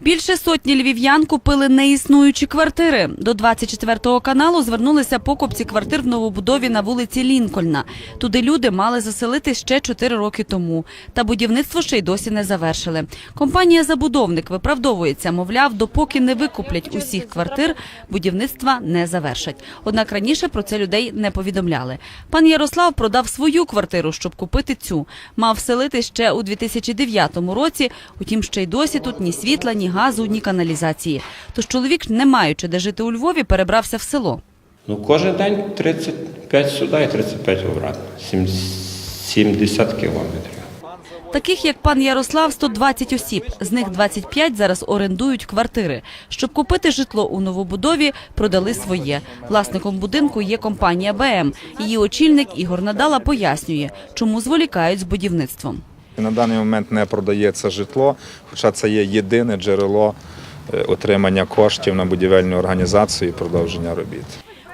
Більше сотні львів'ян купили неіснуючі квартири. До 24-го каналу звернулися покупці квартир в новобудові на вулиці Лінкольна. Туди люди мали заселити ще 4 роки тому. Та будівництво ще й досі не завершили. Компанія-забудовник виправдовується, мовляв, допоки не викуплять усіх квартир, будівництва не завершать. Однак раніше про це людей не повідомляли. Пан Ярослав продав свою квартиру, щоб купити цю. Мав селити ще у 2009 році, утім ще й досі тут ні світла, ні газу, ні каналізації. Тож чоловік, не маючи де жити у Львові, перебрався в село. Ну, кожен день 35 сюди і 35 обратно. Сім- 70 кілометрів. Таких, як пан Ярослав, 120 осіб. З них 25 зараз орендують квартири. Щоб купити житло у новобудові, продали своє. Власником будинку є компанія БМ. Її очільник Ігор Надала пояснює, чому зволікають з будівництвом. На даний момент не продається житло, хоча це є єдине джерело е, отримання коштів на будівельну організацію і продовження робіт.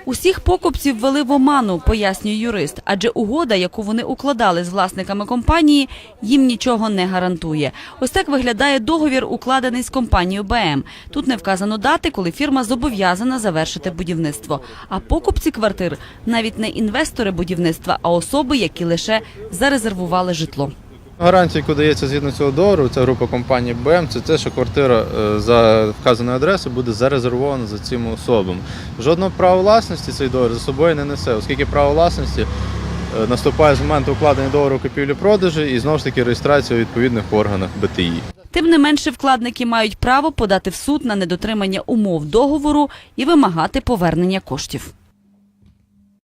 Усіх покупців ввели в оману, пояснює юрист, адже угода, яку вони укладали з власниками компанії, їм нічого не гарантує. Ось так виглядає договір, укладений з компанією БМ. Тут не вказано дати, коли фірма зобов'язана завершити будівництво. А покупці квартир навіть не інвестори будівництва, а особи, які лише зарезервували житло. Гарантія, яку дається згідно цього договору, це група компанії БМ, це те, що квартира е, за вказаною адресою буде зарезервована за цими особами. Жодного права власності цей договір за собою не несе, оскільки право власності е, наступає з моменту укладення договору купівлі-продажу і знову ж таки реєстрації у відповідних органах БТІ. Тим не менше, вкладники мають право подати в суд на недотримання умов договору і вимагати повернення коштів.